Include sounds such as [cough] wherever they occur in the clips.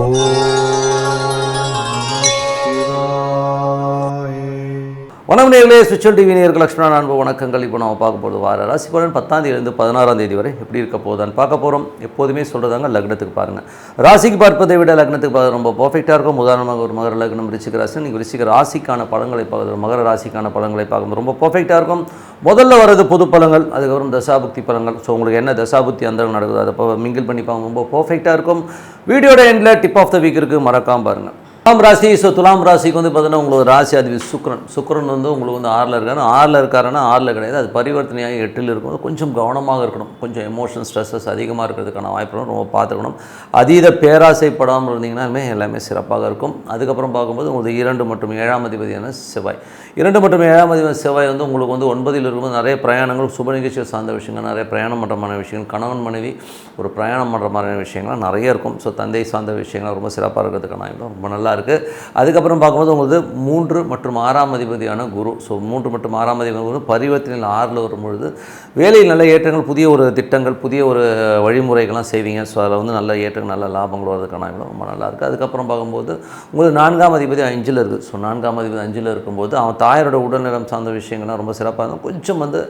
Oh. வணக்கம் நேர்களே சுவிச்சல் TV நேர்கள் லக்ஷ்மணா அன்பு வணக்கங்கள். இப்போ நம்ம பார்க்க போகிறது வார ராசி பலன் பத்தாம் தேதியிலிருந்து பதினாறாம் தேதி வரை எப்படி இருக்க போதான்னு பார்க்க போகிறோம் எப்போதுமே சொல்கிறதாங்க லக்னத்துக்கு பாருங்கள் ராசிக்கு பார்ப்பதை விட லக்னத்துக்கு பார்க்க ரொம்ப பர்ஃபெக்டாக இருக்கும். உதாரணமாக ஒரு மகர லக்னம் ரிச்சிக ராசி நீங்கள் ரிச்சிக ராசிக்கான படங்களை பார்க்குறது மகர ராசிக்கான பலன்களை பார்க்கும்போது ரொம்ப பர்ஃபெக்டாக இருக்கும். முதல்ல வர்றது பொது பழங்கள் அதுக்கப்புறம் தசாபுக்தி பழங்கள். ஸோ உங்களுக்கு என்ன தசாபுக்தி அந்த நடக்குது அதை மிங்கிள் பண்ணி பார்க்க ரொம்ப பர்ஃபெக்டாக இருக்கும். வீடியோட எண்டில் டிப் ஆஃப் த வீக் இருக்குது மறக்காம பாருங்கள் துலாம் ராசி ஸோ துலாம் ராசிக்கு வந்து பார்த்தீங்கன்னா உங்களுக்கு ராசி அதிபதி சுக்ரன் சுக்ரன் வந்து உங்களுக்கு வந்து ஆறில் இருக்காரு. ஆறில் இருக்காருன்னா ஆறில் கிடையாது. அது பரிவர்த்தனையாக எட்டில் இருக்கும். கொஞ்சம் கவனமாக இருக்கணும். கொஞ்சம் எமோஷன் ஸ்ட்ரெஸ்ஸஸ் அதிகமாக இருக்கிறதுக்கான வாய்ப்புகளும் ரொம்ப பார்த்துக்கணும். அதீத பேராசைப்படாமல் இருந்தீங்கன்னா எல்லாமே சிறப்பாக இருக்கும். அதுக்கப்புறம் பார்க்கும்போது உங்களுக்கு இரண்டு மற்றும் ஏழாம் அதிபதியான செவ்வாய். இரண்டு மற்றும் ஏழாம் அதிபதி செவ்வாய் வந்து உங்களுக்கு வந்து ஒன்பதில் இருக்கும்போது நிறைய பிரயாணங்கள் சுப நிகழ்ச்சிகள் சார்ந்த விஷயங்கள் நிறைய பிரயாணம் பண்ணுறமான விஷயங்கள் கணவன் மனைவி ஒரு பிரயாணம் பண்ணுற மாதிரியான விஷயங்கள்லாம் நிறைய இருக்கும். ஸோ தந்தை சார்ந்த விஷயங்கள் ரொம்ப சிறப்பாக இருக்கிறதுக்கான ரொம்ப நல்லா இருக்குது அதுக்கப்புறம் பார்க்கும்போது உங்களுக்கு மூன்று மற்றும் ஆறாம் அதிபதியான குரு. ஸோ மூன்று மற்றும் ஆறாம் அதிபதி குரு பரிவர்த்தனையில் ஆறில் வரும்பொழுது வேலையில் நல்ல ஏற்றங்கள் புதிய ஒரு திட்டங்கள் புதிய ஒரு வழிமுறைகள்லாம் செய்வீங்க. ஸோ அதில் வந்து நல்ல ஏற்றங்கள் நல்ல லாபங்கள் வரதுக்கான வாய்ப்பு ரொம்ப நல்லா இருக்குது அதுக்கப்புறம் பார்க்கும்போது உங்களுக்கு நான்காம் அதிபதி அஞ்சில் இருக்குது ஸோ நான்காம் அதிபதி அஞ்சில் இருக்கும்போது அவன் தாயாரோட உடல்நலம் சார்ந்த விஷயங்கள்லாம் ரொம்ப சிறப்பாக இருக்கும். கொஞ்சம் வந்து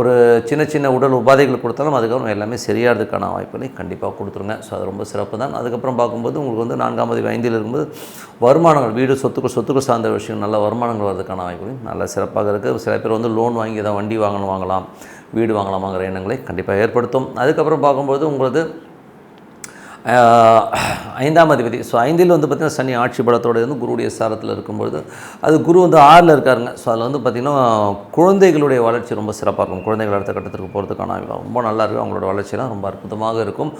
ஒரு சின்ன சின்ன உடல் உபாதைகள் கொடுத்தாலும் அதுக்கப்புறம் எல்லாமே சரியாகிறதுக்கான வாய்ப்புகளை கண்டிப்பாக கொடுத்துருங்க. ஸோ அது ரொம்ப சிறப்பு தான். அதுக்கப்புறம் பார்க்கும்போது உங்களுக்கு வந்து நான்காம் அதிபதி ஐந்தில் இருக்கும்போது வருமானங்கள் வீடு சொத்துக்கள் சொத்துக்கள் சார்ந்த விஷயம் நல்ல வருமானங்கள் வரதுக்கான வாய்ப்புகள் நல்ல சிறப்பாக இருக்குது சில பேர் வந்து லோன் வாங்கி ஏதாவது வண்டி வாங்கணும் வாங்கலாம் வீடு வாங்கலாமாங்கிற எண்ணங்களை கண்டிப்பாக ஏற்படுத்தும். அதுக்கப்புறம் பார்க்கும்போது உங்களது ஐந்தாம் அதிபதி. ஸோ ஐந்தில் வந்து பார்த்திங்கன்னா சனி ஆட்சி பலத்தோட வந்து குருவுடைய சாரத்தில் இருக்கும்பொழுது அது குரு வந்து ஆறில் இருக்காருங்க. ஸோ அதில் வந்து பார்த்திங்கன்னா குழந்தைகளுடைய வளர்ச்சி ரொம்ப சிறப்பாக இருக்கும். குழந்தைகள் அடுத்த கட்டத்திற்கு போகிறதுக்கான ரொம்ப நல்லா இருக்கும். அவங்களோட வளர்ச்சியெல்லாம் ரொம்ப அற்புதமாக இருக்கும்.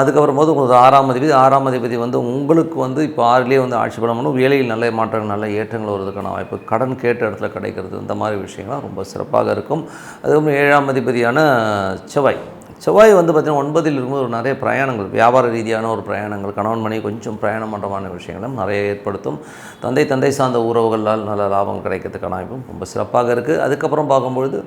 அதுக்கப்புறம் போது உங்களுக்கு ஆறாம் அதிபதி. ஆறாம் அதிபதி வந்து உங்களுக்கு வந்து இப்போ ஆறிலே வந்து ஆட்சி பலம் பண்ணும். வேலையில் நல்ல மாற்றங்கள் நல்ல ஏற்றங்கள் வருவதற்கான வாய்ப்பு கடன் கேட்ட இடத்துல கிடைக்கிறது இந்த மாதிரி விஷயங்கள்லாம் ரொம்ப சிறப்பாக இருக்கும். அதுக்கப்புறம் ஏழாம் அதிபதியான செவ்வாய். செவ்வாய் வந்து பார்த்திங்கன்னா ஒன்பதில் இருக்கும்போது ஒரு நிறைய பிரயாணங்கள் வியாபார ரீதியான ஒரு பிரயாணங்கள் கணவன் மனைவி கொஞ்சம் பிரயாணம் பண்ணுறமான விஷயங்களும் நிறைய ஏற்படுத்தும். தந்தை தந்தை சார்ந்த உறவுகளால் நல்ல லாபம் கிடைக்கிறதுக்கான வாய்ப்பும் ரொம்ப சிறப்பாக இருக்குது அதுக்கப்புறம் பார்க்கும்பொழுது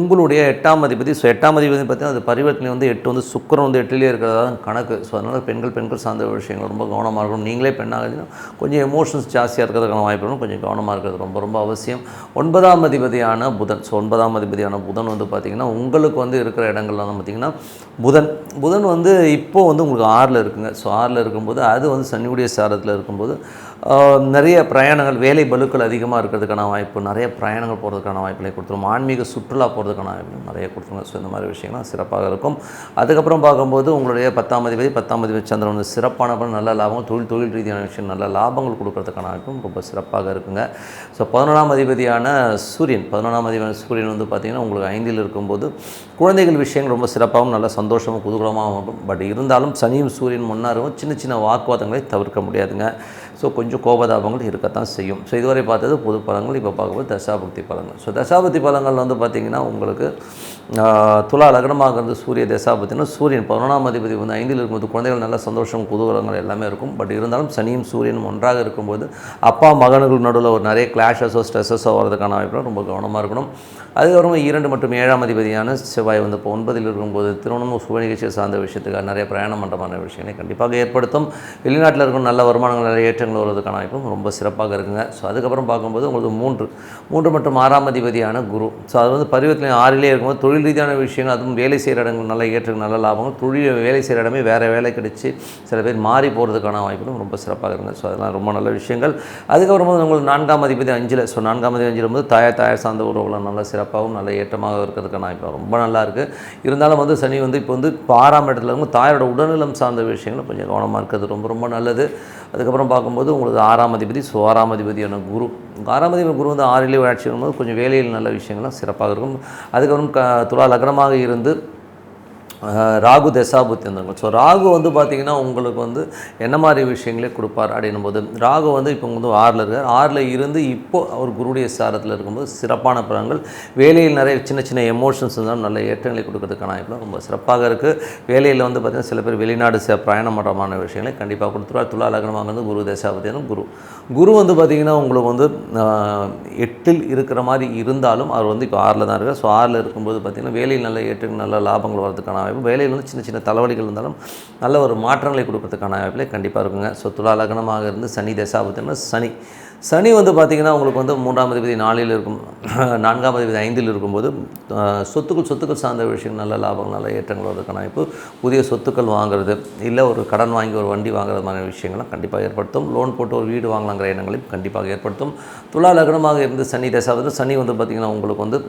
உங்களுடைய எட்டாம் அதிபதி ஸோ எட்டாம் அதிபதி பார்த்திங்கன்னா அது பரிவர்த்தனை வந்து எட்டு வந்து சுக்கரம் வந்து எட்டுலேயே இருக்கிறதா கணக்கு. ஸோ அதனால் பெண்கள் பெண்கள் சார்ந்த விஷயங்கள் ரொம்ப கவனமாக இருக்கணும். நீங்களே பெண்ணாக கொஞ்சம் எமோஷன்ஸ் ஜாஸ்தியாக இருக்கிறதுக்கான வாய்ப்பு கொஞ்சம் கவனமாக இருக்கிறது ரொம்ப ரொம்ப அவசியம். ஒன்பதாம் அதிபதியான புதன் ஸோ ஒன்பதாம் அதிபதியான புதன் வந்து பார்த்திங்கன்னா உங்களுக்கு வந்து இருக்கிற இடங்கள்ல வந்து பார்த்திங்கன்னா புதன். புதன் வந்து இப்போது வந்து உங்களுக்கு ஆறில் இருக்குங்க. ஸோ ஆறில் இருக்கும்போது அது வந்து சனியுடைய சாரத்தில் இருக்கும்போது நிறைய பிரயாணங்கள் வேலை பலுக்கள் அதிகமாக இருக்கிறதுக்கான வாய்ப்பு நிறைய பிரயாணங்கள் போகிறதுக்கான வாய்ப்புகளை கொடுத்துரும். ஆன்மீக சுற்றுலா போகிறதுக்கான வாய்ப்பு நிறைய கொடுத்துருங்க. ஸோ இந்த மாதிரி விஷயங்கள்லாம் சிறப்பாக இருக்கும். அதுக்கப்புறம் பார்க்கும்போது உங்களுடைய பத்தாம் அதிபதி பத்தாம் அதிபதி சந்திரன் வந்து சிறப்பான நல்ல லாபங்கள் தொழில் தொழில் ரீதியான விஷயம் நல்ல லாபங்கள் கொடுக்கறதுக்கான வாய்ப்பும் ரொம்ப சிறப்பாக இருக்குங்க. ஸோ பதினொன்றாம் அதிபதியான சூரியன் பதினொன்றாம் அதிபதியான சூரியன் வந்து பார்த்திங்கன்னா உங்களுக்கு ஐந்தில் இருக்கும்போது குழந்தைகள் விஷயங்கள் ரொம்ப சிறப்பாகவும் நல்ல சந்தோஷமும் குதூகலமாகவும் இருக்கும். பட் இருந்தாலும் சனியும் சூரியன் முன்னாரும் சின்ன சின்ன வாக்குவாதங்களை தவிர்க்க முடியாதுங்க. ஸோ கொஞ்சம் கோபதாபங்கள் இருக்கத்தான் செய்யும். ஸோ இதுவரை பார்த்தது பொது பலங்கள் இப்போ பார்க்கும்போது தசாபுக்தி பலங்கள் ஸோ தசாபுக்தி பலங்கள் வந்து பார்த்திங்கன்னா உங்களுக்கு துலா லக்னமாக இருந்து சூரிய தசாபத்தினா சூரியன் பதினொன்றாம் அதிபதி வந்து ஐந்தில் இருக்கும்போது குழந்தைகள் நல்ல சந்தோஷம் குதூகலங்கள் எல்லாமே இருக்கும். பட் இருந்தாலும் சனியும் சூரியனும் ஒன்றாக இருக்கும்போது அப்பா மகன்கள் நடுவில் ஒரு நிறைய கிளாஷஸோ ஸ்ட்ரெஸ்ஸஸோ வரதுக்கான வாய்ப்பு ரொம்ப கவனமாக இருக்கணும். அதுக்கப்புறம் இரண்டு மற்றும் ஏழாம் அதிபதியான செவ்வாய் வந்து இப்போ ஒன்பதில் இருக்கும்போது திருமணம் சுப நிகழ்ச்சியை சார்ந்த விஷயத்துக்காக நிறைய பிரயாணம் பண்ணுறமான விஷயங்களை கண்டிப்பாக ஏற்படுத்தும். வெளிநாட்டில் இருக்கும் நல்ல வருமானங்கள் நிறைய ஏற்றங்கள் வருவதற்கான வாய்ப்பும் ரொம்ப சிறப்பாக இருக்குங்க. ஸோ அதுக்கப்புறம் பார்க்கும்போது உங்களுக்கு மூன்று மூன்று மற்றும் ஆறாம் அதிபதியான குரு. ஸோ அது வந்து பரிவர்த்தனை ஆறிலே இருக்கும்போது தொழில் ரீதியான விஷயங்கள் அதுவும் வேலை செய்கிற இடங்கள் நல்ல ஏற்றுக்கு நல்ல லாபங்கள் தொழில் வேலை செய்கிற இடமே வேறு வேலை கிடைச்சி சில பேர் மாறி போகிறதுக்கான வாய்ப்புகளும் ரொம்ப சிறப்பாக இருக்குங்க ஸோ அதெல்லாம் ரொம்ப நல்ல விஷயங்கள். அதுக்கப்புறம் வந்து உங்களுக்கு நான்காம் அதிபதி அஞ்சில் ஸோ நான்காம் அதிபதி அஞ்சில் வந்து தாயார் தாயார் சார்ந்த உறவுகள் நல்ல சிறப்பாகவும் நல்ல ஏற்றமாக இருக்கிறதுக்கான வாய்ப்பு ரொம்ப நல்லா இருக்குது இருந்தாலும் வந்து சனி வந்து இப்போ வந்து இப்போ ஆறாம் இடத்துல இருக்கும் தாயோட உடல்நலம் சார்ந்த விஷயங்கள் கொஞ்சம் கவனமாக இருக்கிறது ரொம்ப ரொம்ப நல்லது. அதுக்கப்புறம் பார்க்கும்போது உங்களுக்கு ஆறாம் அதிபதி ஸோ ஆறாம் அதிபதியான குரு ஆறாம் குரு வந்து ஆறிலே ஆட்சி வரும்போது கொஞ்சம் வேலையில் நல்ல விஷயங்கள்லாம் சிறப்பாக இருக்கும். அதுக்கப்புறம் க துலா லக்னமாக இருந்து ராகு தசாபுத்தி ஸோ ராகு வந்து பார்த்திங்கன்னா உங்களுக்கு வந்து என்ன மாதிரி விஷயங்களே கொடுப்பார் அப்படின்னும் போது ராகு வந்து இப்போ வந்து ஆறில் இருக்கார். ஆறில் இருந்து இப்போது அவர் குருடைய சாரத்தில் இருக்கும்போது சிறப்பான பலன்கள். வேலையில் நிறைய சின்ன சின்ன எமோஷன்ஸ் இருந்தாலும் நல்ல ஏற்றங்களை கொடுக்கறதுக்கான வாய்ப்புலாம் ரொம்ப சிறப்பாக இருக்குது வேலையில் வந்து பார்த்திங்கன்னா சில பேர் வெளிநாடு சே பிரயாணம் பண்ணுறமான விஷயங்களை கண்டிப்பாக கொடுத்துருவார். துலா லக்னமாக வந்து குரு தசாபத்தியான குரு. குரு வந்து பார்த்திங்கன்னா உங்களுக்கு வந்து எட்டில் இருக்கிற மாதிரி இருந்தாலும் அவர் வந்து இப்போ ஆறில் தான் இருக்கார். ஸோ ஆறில் இருக்கும்போது பார்த்திங்கன்னா வேலையில் நல்ல ஏற்றங்கள் நல்ல லாபங்கள் வரதுக்கான வாய்ப்பு வேலையில் வந்து சின்ன சின்ன தலைவலிகள் இருந்தாலும் நல்ல ஒரு மாற்றங்களை கொடுக்கறதுக்கான வாய்ப்பில் கண்டிப்பாக இருக்குங்க. ஸோ துலா லக்னமாக இருந்து சனி தசாபத்தினா சனி சனி வந்து பார்த்திங்கன்னா உங்களுக்கு வந்து மூன்றாம் அதிபதி நாளில் இருக்கும் [laughs] நான்காம் அதிபதி ஐந்தில் இருக்கும்போது சொத்துக்கள் சொத்துக்கள் சார்ந்த விஷயம் நல்ல லாபம் நல்ல ஏற்றங்கள் வருவதற்கான வாய்ப்பு புதிய சொத்துக்கள் வாங்குறது இல்லை ஒரு கடன் வாங்கி ஒரு வண்டி வாங்குறது மாதிரி விஷயங்கள்லாம் கண்டிப்பாக ஏற்படுத்தும். லோன் போட்டு ஒரு வீடு வாங்கலாங்கிற எண்ணங்களையும் கண்டிப்பாக ஏற்படுத்தும். துலா லக்னமாக இருந்து சனி தசாவது சனி வந்து பார்த்திங்கன்னா உங்களுக்கு வந்து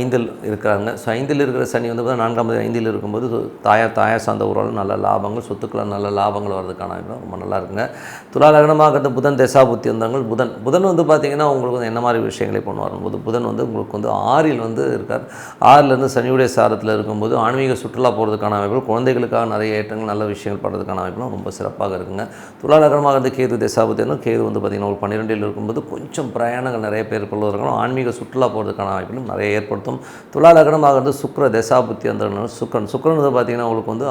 ஐந்தில் இருக்கிறாங்க. ஸோ ஐந்தில் இருக்கிற சனி வந்து பார்த்தா நான்காம் தேதி ஐந்தில் இருக்கும்போது தாயார் தாயார் சார்ந்த உறவுல நல்ல லாபங்கள் சொத்துக்கள் நல்ல லாபங்கள் வர்றதுக்கான ரொம்ப நல்லா இருக்குங்க. துலா லக்னமாக இருந்த புதன் தசா புத்தி வந்தவங்க புதன். புதன் வந்து பார்த்திங்கன்னா உங்களுக்கு வந்து என்ன மாதிரி விஷயங்களை பண்ணுவார் போது புதன் வந்து உங்களுக்கு வந்து ஆறில் வந்து இருக்கார். ஆறிலேருந்து சனியுடைய சாரத்தில் இருக்கும்போது ஆன்மீக சுற்றுலா போகிறதுக்கான அமைப்புகள் குழந்தைகளுக்காக நிறைய ஏற்றங்கள் நல்ல விஷயங்கள் பண்ணுறதுக்கான வாய்ப்புலாம் ரொம்ப சிறப்பாக இருக்குங்க. துலா இருந்து கேது தசாபத்தினா கேது வந்து பார்த்திங்கன்னா ஒரு பன்னிரெண்டில் இருக்கும்போது கொஞ்சம் பிரயாணங்கள் நிறைய பேர் கொள்வதற்கான ஆன்மீக சுற்றுலா போகிறதுக்கான அமைப்பிலும் நிறைய ஏற்படுத்தும். துலா இருந்து சுக்கர தசாபுத்தி அந்த சுக்கரன். சுக்கரன் வந்து பார்த்திங்கன்னா உங்களுக்கு வந்து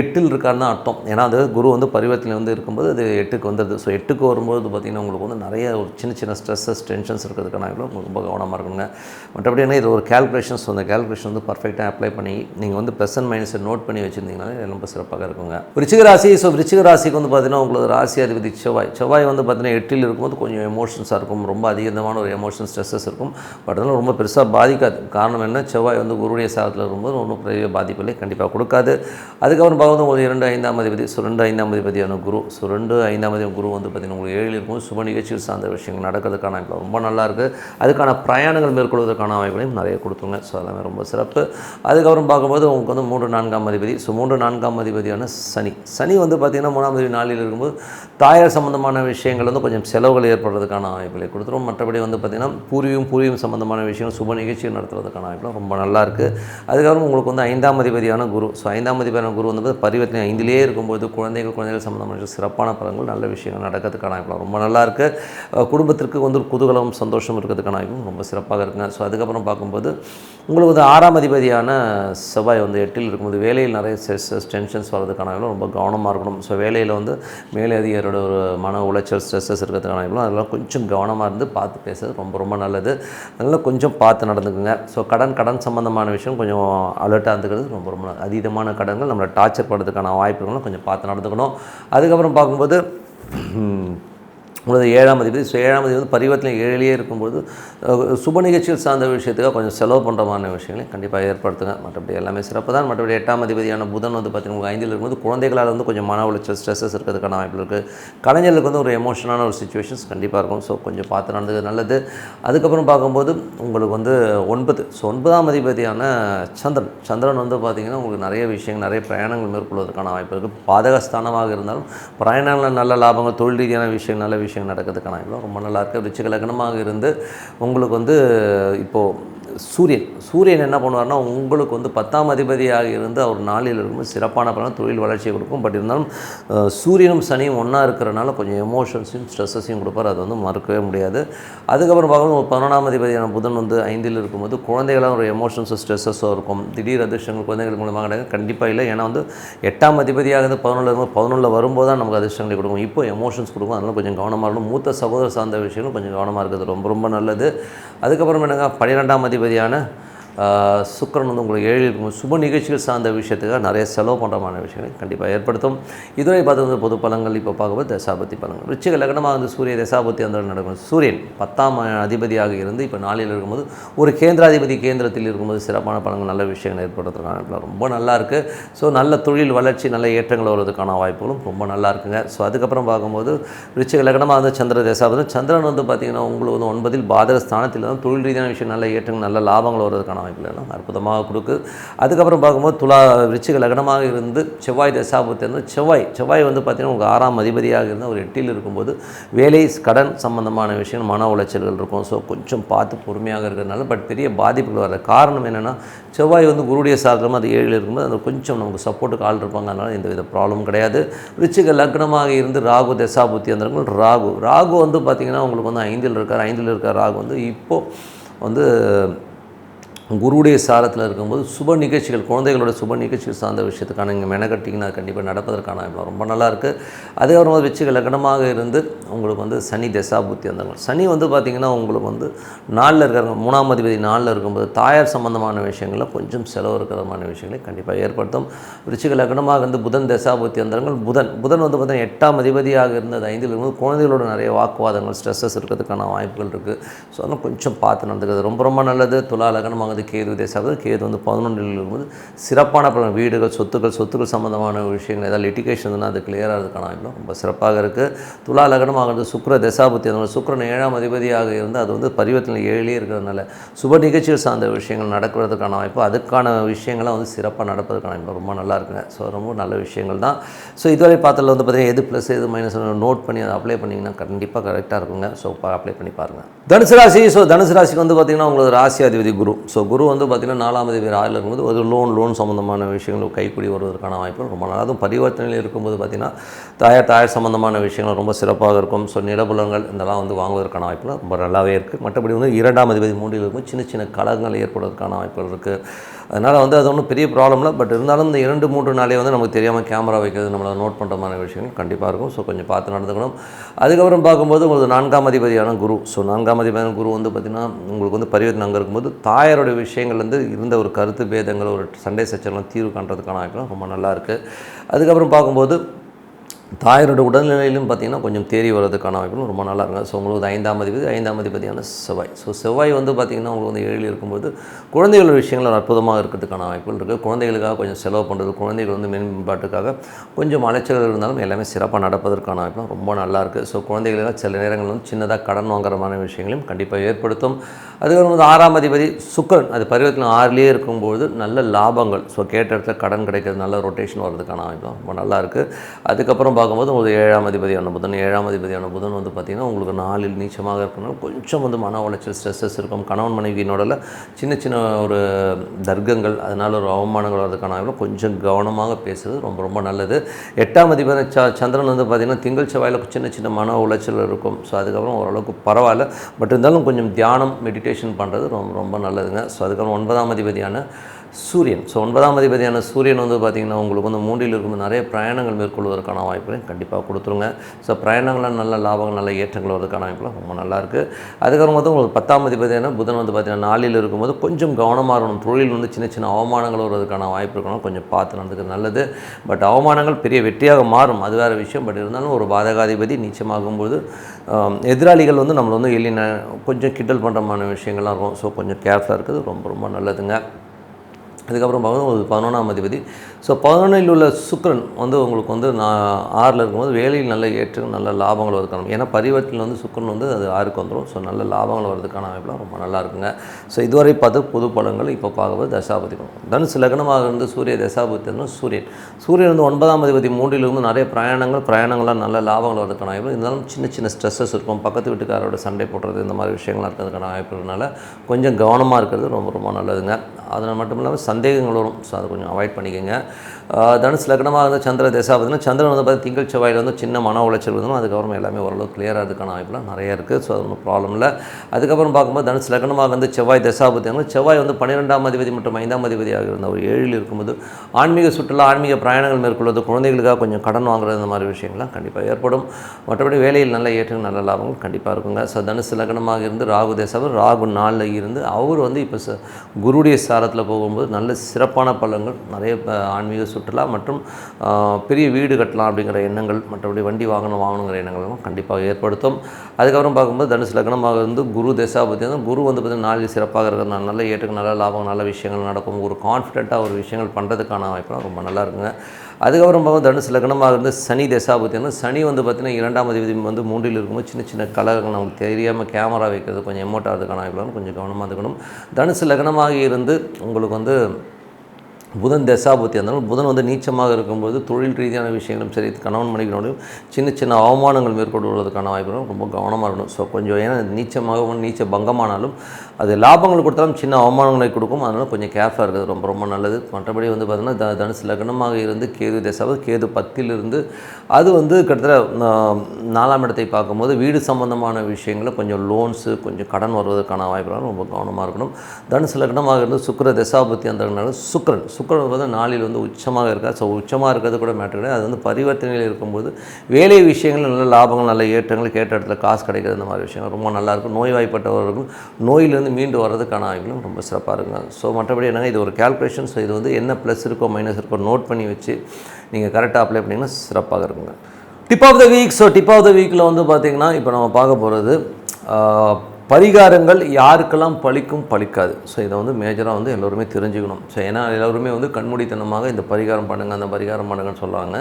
எட்டில் இருக்காருன்னு அர்த்தம். ஏன்னா அது குரு வந்து பரிவர்த்தனை வந்து இருக்கும்போது அது எட்டுக்கு வந்துடுது. ஸோ எட்டுக்கு வரும்போது பார்த்திங்கன்னா உங்களுக்கு வந்து நிறைய ஒரு சின்ன சின்ன ஸ்ட்ரெஸ்ஸஸ் டென்ஷன்ஸ் இருக்கிறதுக்கான ரொம்ப கவனமாக இருக்கணுங்க. மற்றபடி என்ன இது ஒரு கேல்குலேஷன்ஸ் அந்த கேல்குலேஷன் வந்து பர்ஃபெக்டாக அப்ளை பண்ணி நீங்கள் வந்து ப்ளஸ் அண்ட் மைனஸை நோட் பண்ணி வச்சுருந்தீங்கன்னா ரொம்ப சிறப்பாக இருக்குங்க. ரிச்சிக ராசி ஸோ ரிச்சிக ராசிக்கு வந்து பார்த்தீங்கன்னா உங்களுக்கு ராசி அதிபதி செவ்வாய். செவ்வாய் வந்து பார்த்திங்கன்னா எட்டில் இருக்கும்போது கொஞ்சம் எமோஷன்ஸாக இருக்கும். ரொம்ப அதிகமான ஒரு எமோஷன் ஸ்ட்ரெஸ்ஸஸ் இருக்கும். பட் அதெல்லாம் ரொம்ப பெருசாக பாதிக்காது. காரணம் என்ன செவ்வாய் வந்து குருடைய சாதத்தில் இருக்கும்போது ஒன்றும் பெரிய பாதிப்பில்லை கண்டிப்பாக கொடுக்காது. அதுக்கப்புறம் பார்க்கும்போது ஒரு இரண்டு ஐந்தாம் அதிபதி ஸோ ரெண்டு ஐந்தாம் அதிபதியான குரு. ஸோ ரெண்டு ஐந்தாம் அதிபதி குரு வந்து பார்த்திங்கன்னா உங்களுக்கு ஏழில் இருக்கும் சுப நிகழ்ச்சிகள் சார்ந்த விஷயங்கள் நடக்கிறதுக்கான அமைப்பு ரொம்ப நல்லா இருக்குது அதுக்கான பிரயாணங்கள் மேற்கொள்வதற்கான வாய்ப்புகளையும் நிறைய கொடுத்துருங்க. ஸோ எல்லாமே ரொம்ப சிறப்பு. அதுக்கப்புறம் பார்க்கும்போது உங்களுக்கு வந்து மூன்று நான்காம் அதிபதி. ஸோ மூன்று நான்காம் அதிபதியான சனி. சனி வந்து பார்த்திங்கன்னா மூணாம் அதிபதி நாளில் இருக்கும்போது தாயார் சம்மந்தமான விஷயங்கள் வந்து கொஞ்சம் செலவுகள் ஏற்படுறதுக்கான வாய்ப்புகளை கொடுத்துரும். மற்றபடி வந்து பார்த்திங்கன்னா பூர்வீகம் பூர்வீகம் சம்மந்தமான விஷயம் சுப நிகழ்ச்சிகள் நடத்துறதுக்கான வாய்ப்புலாம் ரொம்ப நல்லா இருக்குது அதுக்கப்புறம் உங்களுக்கு வந்து ஐந்தாம் அதிபதியான குரு. ஸோ ஐந்தாம் அதிபதியான குரு வந்து பரிவர்த்தனை ஐந்திலேயே இருக்கும்போது குழந்தைகள் குழந்தைகள் சம்மந்தமான சிறப்பான பலன்கள் நல்ல விஷயங்கள் நடக்கிறதுக்கான வாய்ப்புலாம் ரொம்ப நல்லா இருக்குது குடும்பத்திற்கு வந்து ஒரு குதூகலம் சந்தோஷம் இருக்கிறதுக்கான வாய்ப்பும் ரொம்ப சிறப்பாக இருக்குங்க. ஸோ அதுக்கப்புறம் பார்க்கும்போது உங்களுக்கு வந்து ஆறாம் அதிபதியான செவ்வாய் வந்து எட்டில் இருக்கும்போது வேலையில் நிறைய ஸ்ட்ரெஸ் டென்ஷன்ஸ் வர்றதுக்கான ரொம்ப கவனமாக இருக்கணும். ஸோ வேலையில் வந்து மேலே அதிகாரியோட ஒரு மன உளைச்சல் ஸ்ட்ரெஸ்ஸஸ் இருக்கிறதுக்கான வாய்ப்புலாம் அதெல்லாம் கொஞ்சம் கவனமாக இருந்து பார்த்து பேசுறது ரொம்ப ரொம்ப நல்லது. அதனால் கொஞ்சம் பார்த்து நடந்துக்குங்க. ஸோ கடன் கடன் சம்மந்தமான விஷயம் கொஞ்சம் அலர்ட்டாக இருந்துக்கிறது ரொம்ப ரொம்ப அதீதமான கடன்கள் நம்மளை டார்ச்சர் பண்ணுறதுக்கான வாய்ப்புகளும் கொஞ்சம் பார்த்து நடந்துக்கணும். அதுக்கப்புறம் பார்க்கும்போது 嗯。உனது ஏழாம் அதிபதி ஸோ ஏழாம் அதிபதி வந்து பரிவர்த்தனை ஏழிலேயே இருக்கும்போது சுப நிகழ்ச்சிகள் சார்ந்த விஷயத்துக்காக கொஞ்சம் செலவு பண்ணுறமான விஷயங்களை விஷயங்களையும் கண்டிப்பாக ஏற்படுத்துங்க. மற்றபடி எல்லாமே சிறப்பு தான். மற்றபடி எட்டாம் அதிபதியான புதன் வந்து பார்த்தீங்கன்னா உங்களுக்கு ஐந்தில் இருக்கும்போது குழந்தைகளால் வந்து கொஞ்சம் மன உளைச்சல் ஸ்ட்ரெஸ்ஸஸ் இருக்கிறதுக்கான வாய்ப்பு இருக்குது கலைஞர்களுக்கு வந்து ஒரு எமோஷனான ஒரு சுச்சுவேஷன்ஸ் கண்டிப்பாக இருக்கும். ஸோ கொஞ்சம் பார்த்து நடந்தது நல்லது. அதுக்கப்புறம் பார்க்கும்போது உங்களுக்கு வந்து ஒன்பது ஸோ ஒன்பதாம் அதிபதியான சந்திரன். சந்திரன் வந்து பார்த்திங்கன்னா உங்களுக்கு நிறைய விஷயங்கள் நிறைய பிரயாணங்கள் மேற்கொள்வதற்கான வாய்ப்பு இருக்குது பாதகஸ்தானமாக இருந்தாலும் பிரயாணங்களில் நல்ல லாபங்கள் தொழில் ரீதியான விஷயம் நல்ல விஷயம் விஷயம் நடக்கிறதுக்கான இவ்வளோ ரொம்ப நல்லா இருக்குது இருந்து உங்களுக்கு வந்து இப்போது சூரியன். சூரியன் என்ன பண்ணுவார்னா உங்களுக்கு வந்து பத்தாம் அதிபதியாக இருந்து அவர் நாளில் இருக்கும்போது சிறப்பான பலன் தொழில் வளர்ச்சியை கொடுக்கும். பட் இருந்தாலும் சூரியனும் சனியும் ஒன்றா இருக்கிறனால கொஞ்சம் எமோஷன்ஸையும் ஸ்ட்ரெஸ்ஸஸையும் கொடுப்பார். அது வந்து மறுக்கவே முடியாது. அதுக்கப்புறம் பார்க்கணும் பதினொன்றாம் அதிபதியான புதன் வந்து ஐந்தில் இருக்கும்போது குழந்தைகளாக ஒரு எமோஷன்ஸும் ஸ்ட்ரெஸ்ஸஸோ இருக்கும். திடீர் அதிர்ஷ்டங்கள் குழந்தைகள் மூலமாக கிடையாது கண்டிப்பாக இல்லை. ஏன்னா வந்து எட்டாம் அதிபதியாக இருந்து பதினொன்றில் இருக்கும் பதினொன்றில் வரும்போது தான் நமக்கு அதிர்ஷ்டங்களை கொடுக்கும். இப்போ எமோஷன்ஸ் கொடுக்கும். அதனால் கொஞ்சம் கவனமாக இருக்கணும். மூத்த சகோதர சார்ந்த விஷயங்களும் கொஞ்சம் கவனமாக இருக்கிறது ரொம்ப ரொம்ப நல்லது. அதுக்கப்புறம் என்னங்க? பன்னிரெண்டாம் அதிபதி ஆஹ், சுக்கிரன் வந்து உங்களுக்கு ஏழில் இருக்கும் சுப நிகழ்ச்சிகள் சார்ந்த விஷயத்துக்காக நிறைய செலவு பண்ணுறமான விஷயங்களை கண்டிப்பாக ஏற்படுத்தும். இதுவரை பார்த்து வந்து பொது பலங்கள் இப்போ பார்க்கும்போது தசாபத்தி பலங்கள் ரிச்சிக லக்னமாக வந்து சூரிய தசாபத்தி அந்த நடக்கும். சூரியன் பத்தாம் அதிபதியாக இருந்து இப்போ நாளில் இருக்கும்போது ஒரு கேந்திராதிபதி கேந்திரத்தில் இருக்கும்போது சிறப்பான பலங்கள் நல்ல விஷயங்கள் ஏற்படுத்துறதுக்கான ரொம்ப நல்லா இருக்குது ஸோ நல்ல தொழில் வளர்ச்சி நல்ல ஏற்றங்கள் வருவதற்கான வாய்ப்புகளும் ரொம்ப நல்லா இருக்குங்க. ஸோ அதுக்கப்புறம் பார்க்கும்போது ரிச்சிக லக்னமாக வந்து சந்திர தசாபதி. சந்திரன் வந்து பார்த்திங்கன்னா உங்களுக்கு வந்து ஒன்பதில் பாதக ஸ்தானத்தில் தான் தொழில் ரீதியான விஷயம் நல்ல ஏற்றங்கள் நல்ல லாபங்கள் வருவதற்கான வாய்ப்புகள் அற்புதமாக கொடுக்கு. அதுக்கப்புறம் பார்க்கும்போது துலா விருச்சிக லக்னமாக இருந்து செவ்வாய் தசாபத்தி இருந்து செவ்வாய் செவ்வாய் வந்து பார்த்திங்கன்னா உங்களுக்கு ஆறாம் அதிபதியாக இருந்து ஒரு எட்டில் இருக்கும்போது வேலை கடன் சம்பந்தமான விஷயம் மன உளைச்சல்கள் இருக்கும். ஸோ கொஞ்சம் பார்த்து பொறுமையாக இருக்கிறதுனால பட் பெரிய பாதிப்புகள் வர காரணம் என்னென்னா செவ்வாய் வந்து குருடைய சாதகமாக அது ஏழில் இருக்கும்போது அது கொஞ்சம் நமக்கு சப்போர்ட்டுக்கு ஆள் இருப்பாங்க. அதனால் எந்த வித ப்ராப்ளம் கிடையாது. விருச்சிக லக்னமாக இருந்து ராகு தசாபுத்தி அந்த ராகு. ராகு வந்து பார்த்திங்கன்னா உங்களுக்கு வந்து ஐந்தில் இருக்கார் ஐந்தில் இருக்கார் ராகு வந்து இப்போது வந்து குருவுடைய சாரத்தில் இருக்கும்போது சுப நிகழ்ச்சிகள் குழந்தைகளோட சுப நிகழ்ச்சிகள் சார்ந்த விஷயத்துக்கான இங்கே மெனக்கட்டிங்கன்னா கண்டிப்பாக நடப்பதற்கான ரொம்ப நல்லா இருக்குது அதுக்கப்புறம் வந்து வெற்றிகள் லக்னமாக இருந்து உங்களுக்கு வந்து சனி தசாபுத்தி வந்தாங்க சனி வந்து பார்த்திங்கன்னா உங்களுக்கு வந்து நாளில் இருக்கிற மூணாம் அதிபதி நாளில் இருக்கும்போது தாயார் சம்பந்தமான விஷயங்களில் கொஞ்சம் செலவு இருக்கிறமான விஷயங்களை கண்டிப்பாக ஏற்படுத்தும். விருச்சிக லக்னமாக இருந்து புதன் தசாபுத்தி வந்தார்கள் புதன் புதன் வந்து பார்த்திங்கன்னா எட்டாம் அதிபதியாக இருந்தது ஐந்தில் இருக்கும்போது குழந்தைகளோட நிறைய வாக்குவாதங்கள் ஸ்ட்ரெஸ்ஸஸ் இருக்கிறதுக்கான வாய்ப்புகள் இருக்குது ஸோ அதெல்லாம் கொஞ்சம் பார்த்து நடந்துக்கிறது ரொம்ப ரொம்ப நல்லது. துலா லக்னமாக வந்து கேது தேசாவது கேது வந்து பதினொன்றில் இருக்கும்போது சிறப்பான பல வீடுகள் சொத்துக்கள் சொத்துக்கள் சம்மந்தமான விஷயங்கள் ஏதாவது லிட்டிகேஷன் அது கிளியராக இருக்கிறதுக்கான வாய்ப்பு ரொம்ப சிறப்பாக இருக்குது துலா லக்னமாகிறது சுக்கர தசாபுத்தி அதனால் சுக்கரன் ஏழாம் அதிபதியாக இருந்து அது வந்து பரிவர்த்தனை ஏழிலே இருக்கிறதுனால சுப நிகழ்ச்சிகள் சார்ந்த விஷயங்கள் நடக்கிறதுக்கான வாய்ப்பு அதுக்கான விஷயங்கள்லாம் வந்து சிறப்பாக நடப்பதற்கான வாய்ப்பு ரொம்ப நல்லா இருக்குங்க. ஸோ ரொம்ப நல்ல விஷயங்கள் தான். ஸோ இதுவரை பார்த்ததில் வந்து பார்த்தீங்கன்னா எது ப்ளஸ் எது மைனஸ் நோட் பண்ணி அதை அப்ளை பண்ணிங்கன்னா கண்டிப்பாக கரெக்டாக இருக்குங்க. ஸோ அப்ளை பண்ணி பாருங்கள் தனுசு ராசி ஸோ தனுசு ராசிக்கு வந்து பார்த்திங்கன்னா உங்களுக்கு ராசி அதிபதி குரு. ஸோ குரு வந்து பார்த்திங்கன்னா நாலாம் அதிபதி ஆறில் இருக்கும்போது ஒரு லோன் லோன் சம்மந்தமான விஷயங்கள் கைப்பிடி வருவதற்கான வாய்ப்பு ரொம்ப நல்லா அதுவும் பரிவர்த்தனையில் இருக்கும்போது பார்த்திங்கன்னா தாயார் தாயார் சம்மந்தமான விஷயங்கள் ரொம்ப சிறப்பாக இருக்கும். ஸோ நிலபுலங்கள் இதெல்லாம் வந்து வாங்குவதற்கான வாய்ப்புகள் ரொம்ப நல்லாவே இருக்குது மற்றபடி வந்து இரண்டாம் அதிபதி மூன்றில் இருக்கும் சின்ன சின்ன கலகங்கள் ஏற்படுவதற்கான வாய்ப்புகள் இருக்குது அதனால் வந்து அது ஒன்றும் பெரிய ப்ராப்ளம் இல்லை. பட் இருந்தாலும் இந்த இரண்டு மூன்று நாளே வந்து நமக்கு தெரியாமல் கேமரா வைக்கிறது நம்மளை நோட் பண்ணுற மாதிரி விஷயங்கள் கண்டிப்பாக இருக்கும். ஸோ கொஞ்சம் பார்த்து நடந்துக்கணும். அதுக்கப்புறம் பார்க்கும்போது உங்களுக்கு நான்காம் அதிபதியான குரு. ஸோ நான்காம் அதிபதியான குரு வந்து பார்த்திங்கன்னா உங்களுக்கு வந்து பரிவர்த்தனை அங்கே இருக்கும்போது தாயாரோட விஷயங்கள் வந்து இருந்த ஒரு கருத்து பேதங்கள் ஒரு சண்டை சச்சரவுலாம் தீர்வு காண்றதுக்கான ரொம்ப நல்லா இருக்குது அதுக்கப்புறம் பார்க்கும்போது தாயரோட உடல்நிலையிலும் பார்த்திங்கன்னா கொஞ்சம் தேறி வர்றதுக்கான வாய்ப்புகள் ரொம்ப நல்லா இருக்கும். ஸோ உங்களுக்கு ஐந்தாம் அதிபதி ஐந்தாம் அதிபதியான செவ்வாய். ஸோ செவ்வாய் வந்து பார்த்திங்கன்னா உங்களுக்கு வந்து ஏழில் இருக்கும்போது குழந்தைகள் விஷயங்கள் அற்புதமாக இருக்கிறதுக்கான வாய்ப்புகள் இருக்குது குழந்தைகளுக்காக கொஞ்சம் செலவு பண்ணுறது குழந்தைகள் வந்து மேம்பாட்டுக்காக கொஞ்சம் அலைச்சல்கள் இருந்தாலும் எல்லாமே சிறப்பாக நடப்பதற்கான வாய்ப்பு ரொம்ப நல்லா இருக்குது ஸோ குழந்தைகளுக்காக சில நேரங்கள் வந்து சின்னதாக கடன் வாங்குறமான விஷயங்களையும் கண்டிப்பாக ஏற்படுத்தும். அதுக்கப்புறம் வந்து ஆறாம் அதிபதி சுக்கரன். அது பரிவர்த்தனை ஆறுலேயே இருக்கும்போது நல்ல லாபங்கள். ஸோ கேட்ட இடத்துல கடன் கிடைக்கிறது நல்ல ரொட்டேஷன் வர்றதுக்கான வாய்ப்பு ரொம்ப நல்லா இருக்குது அதுக்கப்புறம் பார்க்கும்போது உங்களுக்கு ஏழாம் அதிபதியான புதன் ஏழாம் அதிபதியான புதன் வந்து பார்த்திங்கன்னா உங்களுக்கு நாளில் நீச்சமாக இருக்கணும். கொஞ்சம் வந்து மன உளைச்சல் ஸ்ட்ரெஸ்ஸஸ் இருக்கும். கணவன் மனைவியினோடல சின்ன சின்ன ஒரு தர்க்கங்கள் அதனால் ஒரு அவமானங்கள் வர்றதுக்கான கொஞ்சம் கவனமாக பேசுறது ரொம்ப ரொம்ப நல்லது. எட்டாம் அதிபதி ச சந்திரன் வந்து பார்த்திங்கன்னா திங்கள் செவ்வாயில் சின்ன சின்ன மன உளைச்சல் இருக்கும். ஸோ அதுக்கப்புறம் ஓரளவுக்கு பரவாயில்ல. பட் இருந்தாலும் கொஞ்சம் தியானம் மெடிடேஷன் பண்ணுறது ரொம்ப ரொம்ப நல்லதுங்க. ஸோ அதுக்கப்புறம் ஒன்பதாம் அதிபதியான சூரியன். ஸோ ஒன்பதாம் அதிபதியான சூரியன் வந்து பார்த்திங்கன்னா உங்களுக்கு வந்து மூன்றில் இருக்கும்போது நிறைய பிரயாணங்கள் மேற்கொள்வதற்கான வாய்ப்புகளையும் கண்டிப்பாக கொடுத்துருங்க. ஸோ பிரயாணங்களால் நல்ல லாபங்கள் நல்ல ஏற்றங்கள் வருவதற்கான வாய்ப்புலாம் ரொம்ப நல்லாயிருக்கு அதுக்கப்புறம் வந்து உங்களுக்கு பத்தாம் அதிபதியான புதன் வந்து பார்த்திங்கன்னா நாளில் இருக்கும்போது கொஞ்சம் கவனமாக இருக்கணும். தொழில் வந்து சின்ன சின்ன அவமானங்கள் வருவதற்கான வாய்ப்பு இருக்கணும். கொஞ்சம் பார்த்து நடந்துக்கிறது நல்லது. பட் அவமானங்கள் பெரிய வெற்றியாக மாறும். அது வேறு விஷயம். பட் இருந்தாலும் ஒரு பாதகாதிபதி நீச்சமாகும்போது எதிராளிகள் வந்து நம்மளை வந்து எள்ளி கொஞ்சம் கிண்டல் பண்ணுறமான விஷயங்கள்லாம் இருக்கும் ஸோ கொஞ்சம் கேர்ஃபுல்லாக இருக்குது ரொம்ப ரொம்ப நல்லதுங்க. அதுக்கப்புறம் பார்த்தா ஒரு பதினொன்றாம் அதிபதி. ஸோ பதினொன்றில் உள்ள சுக்கிரன் வந்து உங்களுக்கு வந்து நான் ஆறில் இருக்கும்போது வேலையில் நல்ல ஏற்று நல்ல லாபங்கள் வருதுக்கான ஏன்னா பரிவர்த்தனை வந்து சுக்கிரன் வந்து அது ஆறுக்கு வந்துடும் ஸோ நல்ல லாபங்கள் வர்றதுக்கான வாய்ப்புலாம் ரொம்ப நல்லா இருக்குங்க. ஸோ இதுவரை பார்த்து புது படங்கள் இப்போ பார்க்கும்போது தசாபதி பலன். தனுசு லக்னமாக இருந்து சூரிய தசாபதி சூரியன். சூரியன் வந்து ஒன்பதாம் அதிபதி மூன்றில் இருந்து நிறைய பிரயாணங்கள் பிரயாணங்களாக நல்ல லாபங்கள் வரதுக்கான வாய்ப்பு இருந்தாலும் சின்ன சின்ன ஸ்ட்ரெஸ்ஸஸ் இருக்கும். பக்கத்து வீட்டுக்காரோட சண்டை போடுறது இந்த மாதிரி விஷயங்கள்லாம் இருக்கிறதுக்கான வாய்ப்பு இருக்கிறதுனால கொஞ்சம் கவனமாக இருக்கிறது ரொம்ப ரொம்ப நல்லதுங்க. அதில் மட்டும் இல்லாமல் சந்தேகங்கள் வரும் ஸோ அதை கொஞ்சம் அவாய்ட் பண்ணிக்கோங்க. தனுசு லக்னமாக இருந்த சந்திர தசாபதினா சந்திரன் வந்து பார்த்து திங்கள் செவ்வாயில் வந்து சின்ன மன உளைச்சல் இருந்தாலும் அதுக்கப்புறம் எல்லாமே ஓரளவு கிளியராக இருக்கான வாய்ப்புலாம் நிறைய இருக்குது ஸோ அது ஒன்றும் ப்ராப்ளம் இல்லை. அதுக்கப்புறம் பார்க்கும்போது தனுசு லக்னமாக வந்து செவ்வாய் தசா செவ்வாய் வந்து பன்னிரெண்டாம் அதிபதி மற்றும் ஐந்தாம் அதிபதியாக இருந்த ஒரு ஏழில் இருக்கும்போது ஆன்மீக சுற்றுலா ஆன்மீக பிரயாணங்கள் மேற்கொள்வது குழந்தைகளுக்காக கொஞ்சம் கடன் வாங்குறது இந்த மாதிரி விஷயங்கள்லாம் கண்டிப்பாக ஏற்படும். மற்றபடி வேலையில் நல்ல ஏற்றங்கள் நல்ல லாபங்கள் கண்டிப்பாக இருக்குங்க. ஸோ தனுசு லக்னமாக இருந்து ராகு தேசாவர் ராகு நாளில் இருந்து அவர் வந்து இப்போ குருடைய சாரத்தில் போகும்போது நல்ல சிறப்பான பலன்கள் நிறைய ஆன்மீக சுற்று சுற்றுலா மற்றும் பெரிய வீடு கட்டலாம் அப்படிங்கிற எண்ணங்கள் மற்றபடி வண்டி வாகனம் வாங்கணுங்கிற எண்ணங்களும் கண்டிப்பாக ஏற்படுத்தும். அதுக்கப்புறம் பார்க்கும்போது தனுசு லக்னமாக இருந்து குரு தசாபதி வந்து குரு வந்து பார்த்திங்கன்னா நாளில் சிறப்பாக இருக்கிறதுனால நல்ல ஏற்றுக்கு நல்ல லாபம் நல்ல விஷயங்கள் நடக்கும். ஒரு கான்ஃபிடென்ட்டாக ஒரு விஷயங்கள் பண்ணுறதுக்கான வாய்ப்புலாம் ரொம்ப நல்லா இருக்குங்க. அதுக்கப்புறம் பார்க்கும் தனுசு லக்னமாக இருந்து சனி தசாபதி வந்து சனி வந்து பார்த்திங்கன்னா இரண்டாம் அதிபதி வந்து மூன்றில் இருக்கும்போது சின்ன சின்ன கலகங்கள் நமக்கு தெரியாமல் கேமரா வைக்கிறது கொஞ்சம் எமோட் ஆகிறதுக்கான வாய்ப்புலாம் கொஞ்சம் கவனமாக இருக்கணும். தனுசு லக்னமாக இருந்து உங்களுக்கு வந்து புதன் தசாபுத்தி இருந்தாலும் புதன் வந்து நீச்சமாக இருக்கும்போது தொழில் ரீதியான விஷயங்களும் சரி கணவன் மனைவினோடையும் சின்ன சின்ன அவமானங்கள் மேற்கொள்வதற்கான வாய்ப்புகளும் ரொம்ப கவனமாக இருக்கணும். ஸோ கொஞ்சம் ஏன்னா நீச்சமாகவும் நீச்ச பங்கமானாலும் அது லாபங்கள் கொடுத்தாலும் சின்ன அவமானங்களை கொடுக்கும். அதனால் கொஞ்சம் கேர்ஃபுல்லாக இருக்கிறது ரொம்ப ரொம்ப நல்லது. மற்றபடி வந்து பார்த்திங்கன்னா த தனுசு லக்னமாக இருந்து கேது தசாவது கேது பத்திலிருந்து அது வந்து கிட்டத்தட்ட நாலாம் இடத்தை பார்க்கும்போது வீடு சம்பந்தமான விஷயங்களில் கொஞ்சம் லோன்ஸு கொஞ்சம் கடன் வருவதற்கான வாய்ப்புகளும் ரொம்ப கவனமாக இருக்கணும். தனுசு லக்னமாக இருந்து சுக்கர தசாபத்தி அந்த சுக்கரன் சுக்கரன் வந்து நாளில் வந்து உச்சமாக இருக்கா ஸோ உச்சமாக இருக்கிறது கூட மேட்டர் கிடையாது. அது வந்து பரிவர்த்தனையில் இருக்கும்போது வேலை விஷயங்கள் நல்ல லாபங்கள் நல்ல ஏற்றங்கள் கேட்ட இடத்துல காசு கிடைக்கிறது இந்த மாதிரி விஷயங்கள் ரொம்ப நல்லாயிருக்கும் நோய்வாய்ப்பட்டவர்கள் நோயிலிருந்து மீண்டு வர்றதுக்கான ஆய்வுகளும் ரொம்ப சிறப்பாக இருக்குங்க. ஸோ மற்றபடி என்னங்க இது ஒரு கேல்குலேஷன் ஸோ இது வந்து என்ன ப்ளஸ் இருக்கோ மைனஸ் இருக்கோ நோட் பண்ணி வச்சு நீங்கள் கரெக்டாக அப்ளை பண்ணிங்கன்னா சிறப்பாக இருக்குங்க. Dip of the week so dip of the வீக்கில் வந்து பார்த்திங்கன்னா இப்போ நம்ம பார்க்க போகிறது பரிகாரங்கள் யாருக்கெல்லாம் பழிக்கும் பழிக்காது. ஸோ இதை வந்து மேஜராக வந்து எல்லோருமே தெரிஞ்சுக்கணும். ஸோ ஏன்னா எல்லோருமே வந்து கண்மூடித்தனமாக இந்த பரிகாரம் பண்ணுங்கள் அந்த பரிகாரம் பண்ணுங்கன்னு சொல்லுவாங்க.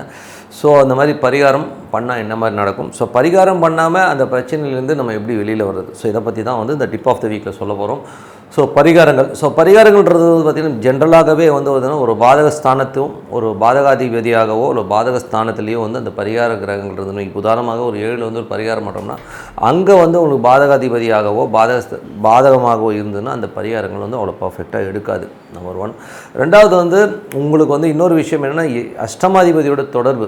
ஸோ அந்த மாதிரி பரிகாரம் பண்ணால் என்ன மாதிரி நடக்கும்? ஸோ பரிகாரம் பண்ணாமல் அந்த பிரச்சனையிலேருந்து நம்ம எப்படி வெளியில் வர்றது? ஸோ இதை பற்றி தான் வந்து இந்த டிப் ஆஃப் த வீக்கில் சொல்ல போகிறோம் ஸோ பரிகாரங்கள். ஸோ பரிகாரங்கள்ன்றது வந்து பார்த்திங்கன்னா ஜென்ரலாகவே வந்து பார்த்தீங்கன்னா ஒரு பாதக ஸ்தானத்தும் ஒரு பாதகாதிபதியாகவோ இல்லை பாதக ஸ்தானத்துலேயோ வந்து அந்த பரிகார கிரகங்கள் இருந்தது இப்போ உதாரணமாக ஒரு ஏழில் வந்து ஒரு பரிகாரம் பண்ணுறோம்னா அங்கே வந்து உங்களுக்கு பாதகாதிபதியாகவோ பாதக பாதகமாகவோ இருந்ததுன்னா அந்த பரிகாரங்கள் வந்து அவ்வளோ பர்ஃபெக்டாக எடுக்காது. நம்பர் ஒன் ரெண்டாவது வந்து உங்களுக்கு வந்து இன்னொரு விஷயம் என்னென்னா அஷ்டமாதிபதியோட தொடர்பு.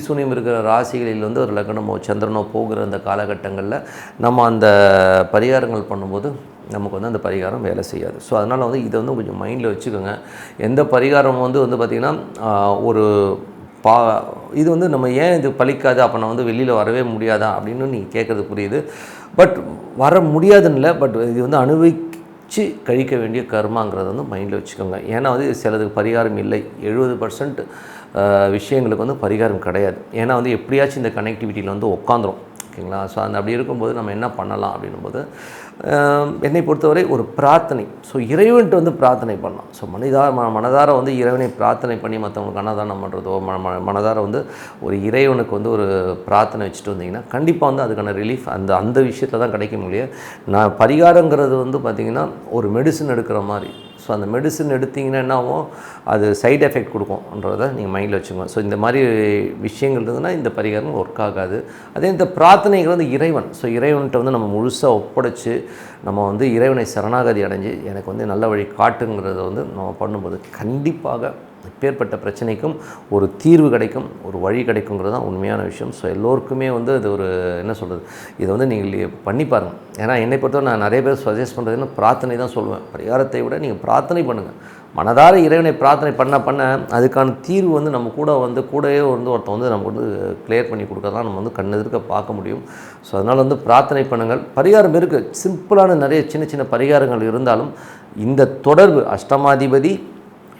சூனியம் இருக்கிற ராசிகளில் வந்து ஒரு லக்னமோ சந்திரனோ போகிற அந்த காலகட்டங்களில் நம்ம அந்த பரிகாரங்கள் பண்ணும்போது நமக்கு வந்து அந்த பரிகாரம் வேலை செய்யாது. ஸோ அதனால் வந்து இதை வந்து கொஞ்சம் மைண்டில் வச்சுக்கோங்க. எந்த பரிகாரம் வந்து வந்து பார்த்திங்கன்னா ஒரு பா இது வந்து நம்ம ஏன் இது பழிக்காது? அப்போ நான் வந்து வெளியில் வரவே முடியாதா? அப்படின்னு நீங்கள் கேட்குறது புரியுது. பட் வர முடியாதுன்னு இல்லை பட் இது வந்து அனுபவிச்சு கழிக்க வேண்டிய கர்மாங்கிறத வந்து மைண்டில் வச்சுக்கோங்க. ஏன்னா வந்து சிலதுக்கு பரிகாரம் இல்லை. எழுபது பர்சன்ட் விஷயங்களுக்கு வந்து பரிகாரம் கிடையாது. ஏன்னா வந்து எப்படியாச்சும் இந்த கனெக்டிவிட்டியில் வந்து உட்காந்துரும் ஓகேங்களா? ஸோ அந்த அப்படி இருக்கும்போது நம்ம என்ன பண்ணலாம் அப்படின்னும்போது என்னை பொறுத்தவரை ஒரு பிரார்த்தனை. ஸோ இறைவன்ட்டு வந்து பிரார்த்தனை பண்ணலாம். ஸோ மனிதார ம மனதார வந்து இறைவனை பிரார்த்தனை பண்ணி மற்றவங்களுக்கு அன்னதானம் பண்ணுறதோ ம ம மனதார வந்து ஒரு இறைவனுக்கு வந்து ஒரு பிரார்த்தனை வச்சுட்டு வந்தீங்கன்னா கண்டிப்பாக வந்து அதுக்கான ரிலீஃப் அந்த அந்த விஷயத்தில் தான் கிடைக்க முடியும் நான் பரிகாரங்கிறது வந்து பார்த்திங்கன்னா ஒரு மெடிசன் எடுக்கிற மாதிரி. ஸோ அந்த மெடிசன் எடுத்திங்கன்னா என்ன ஆகும் அது சைட் எஃபெக்ட் கொடுக்கும்ன்றதை நீங்கள் மைண்டில் வச்சுக்கோங்க. ஸோ இந்த மாதிரி விஷயங்கள் இருந்ததுன்னா இந்த பரிகாரம் ஒர்க் ஆகாது. அதே இந்த பிரார்த்தனைகள் வந்து இறைவன். ஸோ இறைவன்கிட்ட வந்து நம்ம முழுசாக ஒப்படைச்சு நம்ம வந்து இறைவனை சரணாகதி அடைஞ்சு எனக்கு வந்து நல்ல வழி காட்டுங்கிறத வந்து நம்ம பண்ணும்போது கண்டிப்பாக இப்பேற்பட்ட பிரச்சனைக்கும் ஒரு தீர்வு கிடைக்கும் ஒரு வழி கிடைக்குங்கிறது தான் உண்மையான விஷயம். ஸோ எல்லோருக்குமே வந்து அது ஒரு என்ன சொல்கிறது இதை வந்து நீங்கள் பண்ணி பாருங்கள் ஏன்னா என்னை பொறுத்தவரை நான் நிறைய பேர் சஜஸ்ட் பண்ணுறதுன்னு பிரார்த்தனை தான் சொல்லுவேன். பரிகாரத்தை விட நீங்கள் பிரார்த்தனை பண்ணுங்கள் மனதார இறைவனை பிரார்த்தனை பண்ண பண்ண அதுக்கான தீர்வு வந்து நம்ம கூட வந்து கூடவே வந்து ஒருத்தன் வந்து நமக்கு வந்து கிளியர் பண்ணி கொடுக்கறதான் நம்ம வந்து கண் எதிர்க்க பார்க்க முடியும். ஸோ அதனால் வந்து பிரார்த்தனை பண்ணுங்கள். பரிகாரம் இருக்குது சிம்பிளான நிறைய சின்ன சின்ன பரிகாரங்கள் இருந்தாலும் இந்த தொடர்பு அஷ்டமாதிபதி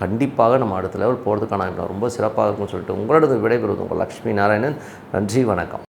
கண்டிப்பாக நம்ம அடுத்த லெவல் போகிறதுக்கான ரொம்ப சிறப்பாக இருக்கும்னு சொல்லிட்டு உங்களோட விடைபெறுவது உங்கள் லக்ஷ்மி நாராயணன். நன்றி வணக்கம்.